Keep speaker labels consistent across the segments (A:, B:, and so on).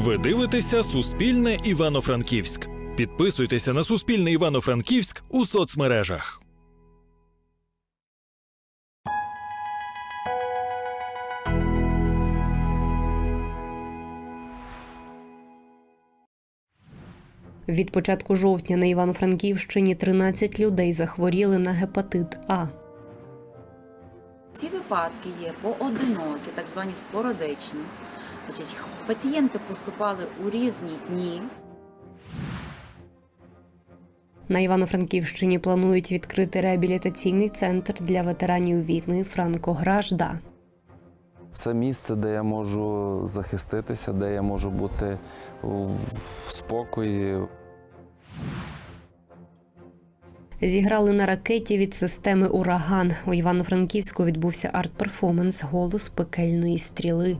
A: Ви дивитеся Суспільне Івано-Франківськ. Підписуйтеся на Суспільне Івано-Франківськ у соцмережах.
B: Від початку жовтня на Івано-Франківщині 13 людей захворіли на гепатит А.
C: Ці випадки є поодинокі, так звані спорадичні. Значить, пацієнти поступали у різні дні.
B: На Івано-Франківщині планують відкрити реабілітаційний центр для ветеранів війни Франко-Гражда.
D: Це місце, де я можу захиститися, де я можу бути в в спокої.
B: Зіграли на ракеті від системи Ураган. У Івано-Франківську відбувся арт-перформанс Голос пекельної стріли.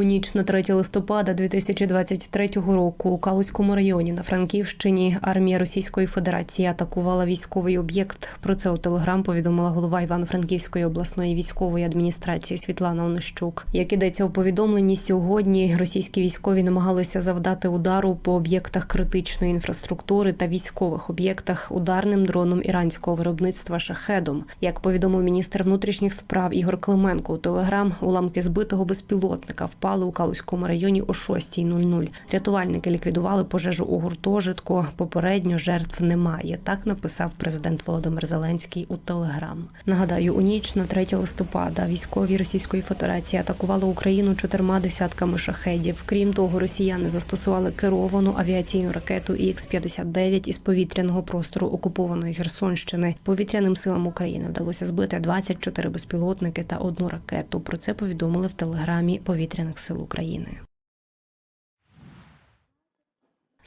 B: У ніч на 3 листопада 2023 року у Калузькому районі на Франківщині армія Російської Федерації атакувала військовий об'єкт. Про це у телеграм повідомила голова Івано-Франківської обласної військової адміністрації Світлана Онищук. Як ідеться у повідомленні, сьогодні російські військові намагалися завдати удару по об'єктах критичної інфраструктури та військових об'єктах ударним дроном іранського виробництва шахедом. Як повідомив міністр внутрішніх справ Ігор Клименко у телеграм, уламки збитого безпілотника впали у Калузькому районі о 6.00. Рятувальники ліквідували пожежу у гуртожитку. Попередньо жертв немає. Так написав президент Володимир Зеленський у телеграм. Нагадаю, у ніч на 3 листопада військові Російської Федерації атакували Україну чотирма десятками шахедів. Крім того, росіяни застосували керовану авіаційну ракету Х-59 із повітряного простору окупованої Херсонщини. Повітряним силам України вдалося збити 24 безпілотники та одну ракету. Про це повідомили в телеграмі повітряних сил України.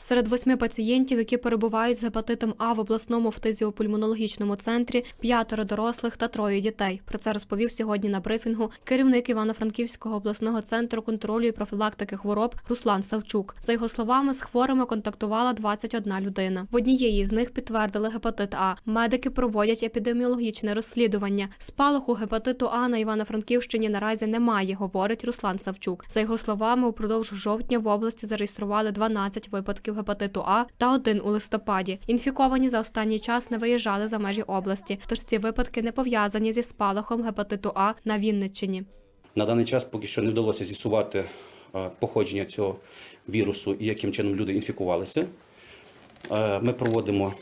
E: Серед восьми пацієнтів, які перебувають з гепатитом А в обласному фтизіопульмонологічному центрі, п'ятеро дорослих та троє дітей. Про це розповів сьогодні на брифінгу керівник Івано-Франківського обласного центру контролю і профілактики хвороб Руслан Савчук. За його словами, з хворими контактувала 21 людина. В однієї з них підтвердили гепатит А. Медики проводять епідеміологічне розслідування. Спалаху гепатиту А на Івано-Франківщині наразі немає, говорить Руслан Савчук. За його словами, упродовж жовтня в області зареєстрували 12 випадків гепатиту А та один у листопаді. Інфіковані за останній час не виїжджали за межі області, тож ці випадки не пов'язані зі спалахом гепатиту А на Вінниччині.
F: На даний час поки що не вдалося з'ясувати е, походження цього вірусу і яким чином люди інфікувалися. Е, Ми проводимо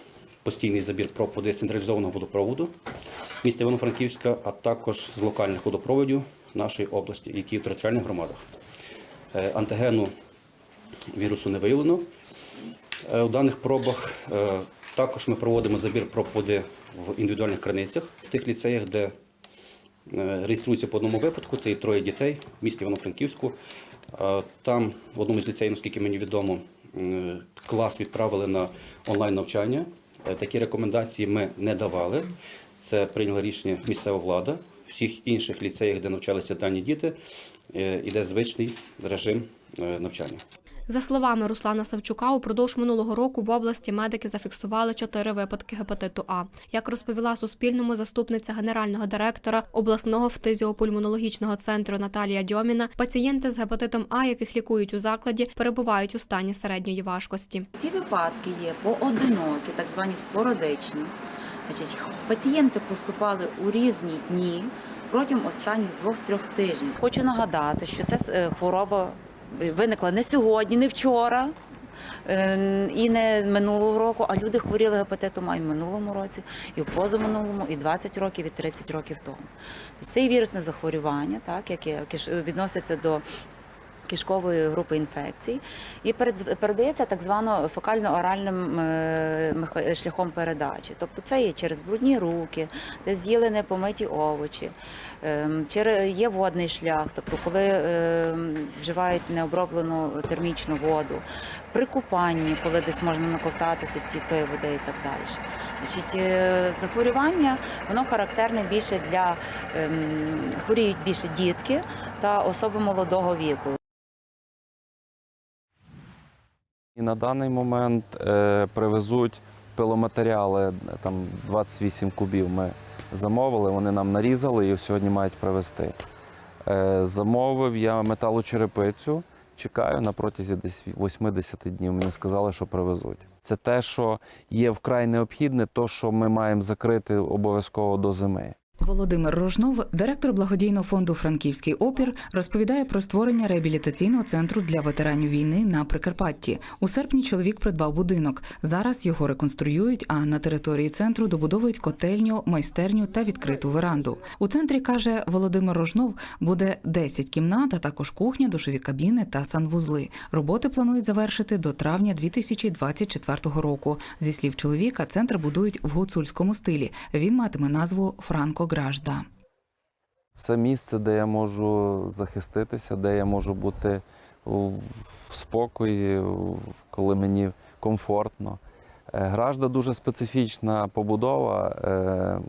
F: постійний забір проб води з централізованого водопроводу міста Івано-Франківська, а також з локальних водопроводів нашої області, які в територіальних громадах. Е, Антигену вірусу не виявлено. Е, У даних пробах е, також ми проводимо забір проб води в індивідуальних криницях в тих ліцеях, де Е, реєструється по одному випадку. Це і троє дітей в місті Івано-Франківську. Там в одному з ліцеїв, наскільки мені відомо, клас відправили на онлайн навчання. Е, Такі рекомендації ми не давали. Це прийняла рішення місцева влада. В всіх інших ліцеях, де навчалися дані діти, е, іде звичний режим навчання.
E: За словами Руслана Савчука, упродовж минулого року в області медики зафіксували чотири випадки гепатиту А. Як розповіла Суспільному заступниця генерального директора обласного фтизіопульмонологічного центру Наталія Дьоміна, пацієнти з гепатитом А, яких лікують у закладі, перебувають у стані середньої важкості.
C: Ці випадки є поодинокі, так звані спорадичні. Значить, пацієнти поступали у різні дні протягом останніх двох-трьох тижнів. Хочу нагадати, що ця е, хвороба виникла не сьогодні, не вчора. е, І не минулого року, а люди хворіли гепатитом А і в минулому році, і в позаминулому, і 20 років, і 30 років тому. Це є вірусне захворювання, так, яке киш- відноситься до кишкової групи інфекцій і перед- передається так звано фекально-оральним е, шляхом передачі. Тобто це є через брудні руки, де з'їли непомиті овочі, ем, є водний шлях, тобто коли ем, вживають необроблену термічну воду, при купанні, коли десь можна наковтатися ті води і так далі. Значить, е, захворювання воно характерне більше для ем, хворіють більше дітки та особи молодого віку.
D: І на даний момент е, привезуть пиломатеріали, там 28 кубів ми замовили, вони нам нарізали і сьогодні мають привезти. Е, Замовив я металочерепицю, чекаю на протязі десь 80 днів. Мені сказали, що привезуть. Це те, що є вкрай необхідне, то, що ми маємо закрити обов'язково до зими.
G: Володимир Рожнов, директор благодійного фонду Франківський опір, розповідає про створення реабілітаційного центру для ветеранів війни на Прикарпатті. У серпні чоловік придбав будинок. Зараз його реконструюють, а на території центру добудовують котельню, майстерню та відкриту веранду. У центрі каже Володимир Рожнов, буде 10 кімнат, а також кухня, душові кабіни та санвузли. Роботи планують завершити до травня 2024 року. Зі слів чоловіка, центр будують в гуцульському стилі. Він матиме назву Франко Гражда.
D: Це місце, де я можу захиститися, де я можу бути в спокої, коли мені комфортно. Е, Гражда дуже специфічна побудова е,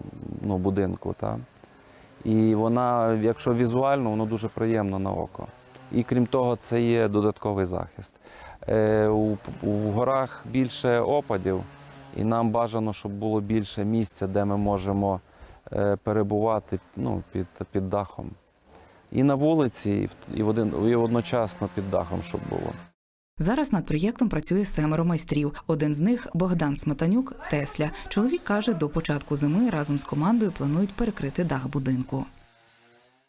D: ну, будинку. Та? І вона, якщо візуально, воно дуже приємно на око. І крім того, це є додатковий захист. Е, у, у горах більше опадів, і нам бажано, щоб було більше місця, де ми можемо перебувати ну, під, під дахом. І на вулиці, і, в- і, в один, і одночасно під дахом, щоб було.
G: Зараз над проєктом працює семеро майстрів. Один з них Богдан Сметанюк Тесля. Чоловік каже, до початку зими разом з командою планують перекрити дах будинку.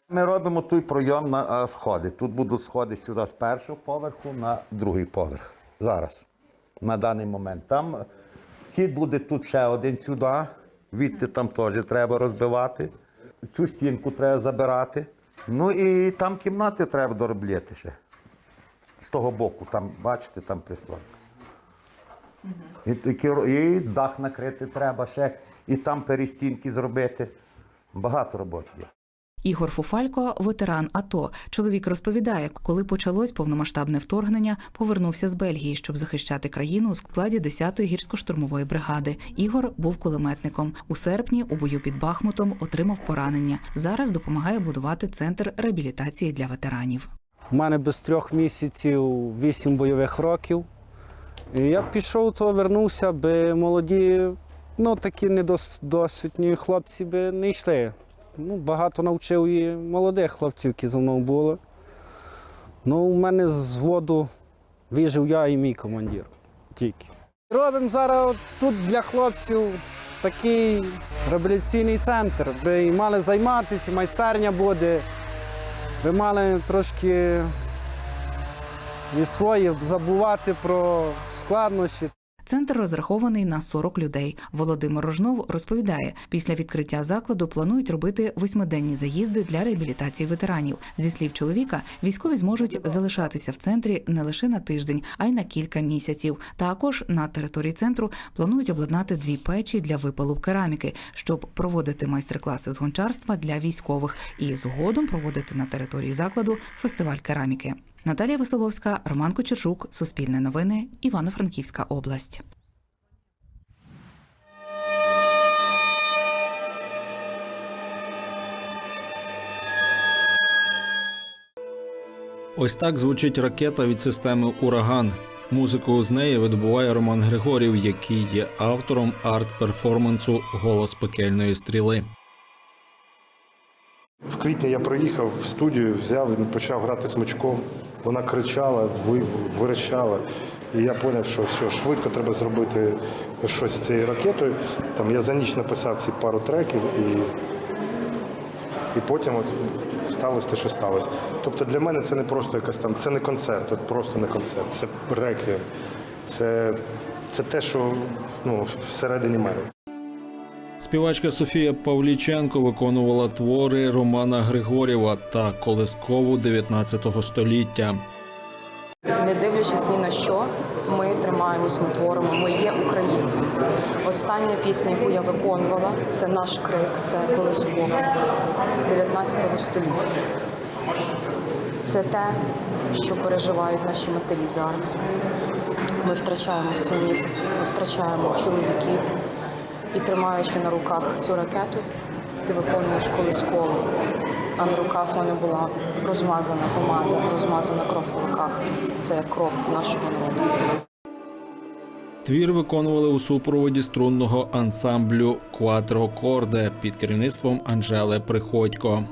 H: Ми робимо той пройом на е, сходи. Тут будуть сходи сюди з першого поверху на другий поверх. Зараз, на даний момент. Там вхід буде тут ще один сюди. Відти там теж треба розбивати. Цю стінку треба забирати. Ну і там кімнати треба доробляти ще. З того боку, там, бачите, там пристройка. І, і, і дах накрити треба ще, і там перестінки зробити. Багато роботи є.
G: Ігор Фуфалько, ветеран АТО. Чоловік розповідає, коли почалось повномасштабне вторгнення, повернувся з Бельгії, щоб захищати країну у складі 10-ї гірсько-штурмової бригади. Ігор був кулеметником. У серпні у бою під Бахмутом отримав поранення. Зараз допомагає будувати центр реабілітації для ветеранів.
I: У мене без трьох місяців вісім бойових років. І я пішов, то вернувся, би молоді, ну такі недосвідні хлопці би не йшли. Ну, багато навчив і молодих хлопців, які зі мною були. Ну, у мене з воду вижив я і мій командир тільки. Робимо зараз тут для хлопців такий реабілітаційний центр, і мали займатися, і майстерня буде. Ви мали трошки і свої забувати про складнощі.
G: Центр розрахований на 40 людей. Володимир Рожнов розповідає, після відкриття закладу планують робити восьмиденні заїзди для реабілітації ветеранів. Зі слів чоловіка, військові зможуть залишатися в центрі не лише на тиждень, а й на кілька місяців. Також на території центру планують обладнати дві печі для випалу кераміки, щоб проводити майстер-класи з гончарства для військових і згодом проводити на території закладу фестиваль кераміки. Наталія Веселовська, Роман Кочержук, Суспільне новини, Івано-Франківська область.
A: Ось так звучить ракета від системи Ураган. Музику з неї видобуває Роман Григорів, який є автором арт-перформансу Голос пекельної стріли.
J: В квітні я приїхав в студію, взяв і почав грати смичком. Вона кричала, ви- вирощала. І я зрозумів, що все, швидко треба зробити щось з цією ракетою. Там я за ніч написав ці пару треків і, і потім от сталося те, що сталося. Тобто для мене це не просто якась там, це не концерт, от просто не концерт, це реквієм. Це, це те, що ну, всередині мене.
A: Співачка Софія Павліченко виконувала твори Романа Григорєва та колискову 19 століття.
K: Не дивлячись ні на що, ми тримаємось, ми творимо, ми є українці. Остання пісня, яку я виконувала, це наш крик, це колискова 19 століття. Це те, що переживають наші матері зараз. Ми втрачаємо синів, ми втрачаємо чоловіків. І тримаючи на руках цю ракету, ти виконуєш колискову. А на руках в мене була розмазана помада, розмазана кров на руках. Це кров нашого народу.
A: Твір виконували у супроводі струнного ансамблю Quattro Corde під керівництвом Анжели Приходько.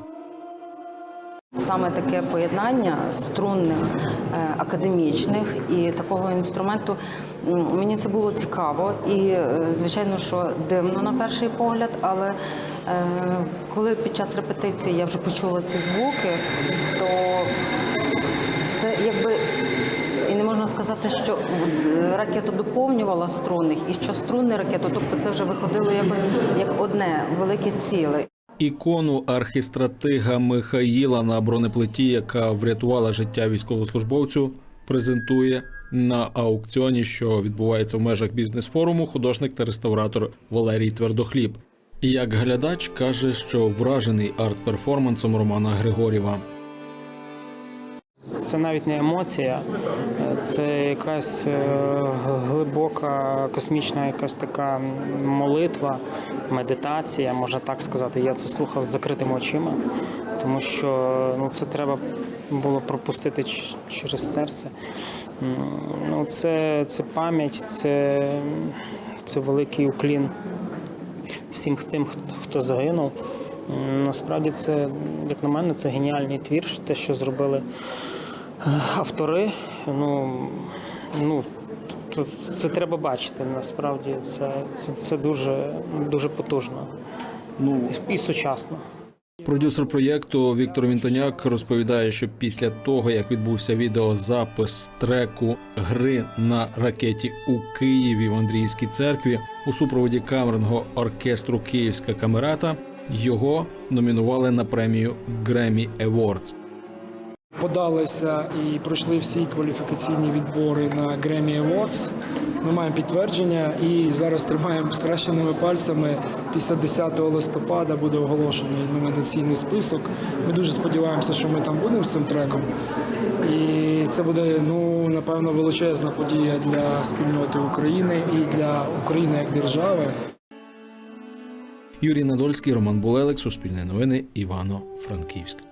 K: Саме таке поєднання струнних, е, академічних і такого інструменту мені це було цікаво і, е, звичайно, що дивно на перший погляд, але е, коли під час репетиції я вже почула ці звуки, то це якби і не можна сказати, що ракета доповнювала струнних, і що струнний ракету, тобто це вже виходило якось як одне велике ціле.
A: Ікону архістратига Михаїла на бронеплиті, яка врятувала життя військовослужбовцю, презентує на аукціоні, що відбувається в межах бізнес-форуму, художник та реставратор Валерій Твердохліб. Як глядач каже, що вражений арт-перформансом Романа Григорєва.
L: Це навіть не емоція, це якась е, глибока космічна якась така молитва, медитація, можна так сказати. Я це слухав з закритими очима, тому що ну, це треба було пропустити через серце. Ну, це, це пам'ять, це, це великий уклін всім тим, хто загинув. Насправді це, як на мене, це геніальний твір, те, що зробили автори. Ну, ну це треба бачити. Насправді це, це, це дуже, дуже потужно. Ну і сучасно.
A: Продюсер проєкту Віктор Вінтоняк розповідає, що після того, як відбувся відеозапис треку гри на ракеті у Києві в Андріївській церкві у супроводі камерного оркестру Київська камерата, його номінували на премію Grammy Awards.
M: Подалися і пройшли всі кваліфікаційні відбори на Grammy Awards. Ми маємо підтвердження і зараз тримаємо схрещеними пальцями. Після 10 листопада буде оголошений номінаційний список. Ми дуже сподіваємося, що ми там будемо з цим треком. І це буде ну напевно величезна подія для спільноти України і для України як держави.
A: Юрій Надольський, Роман Булелик, Суспільне новини, Івано-Франківськ.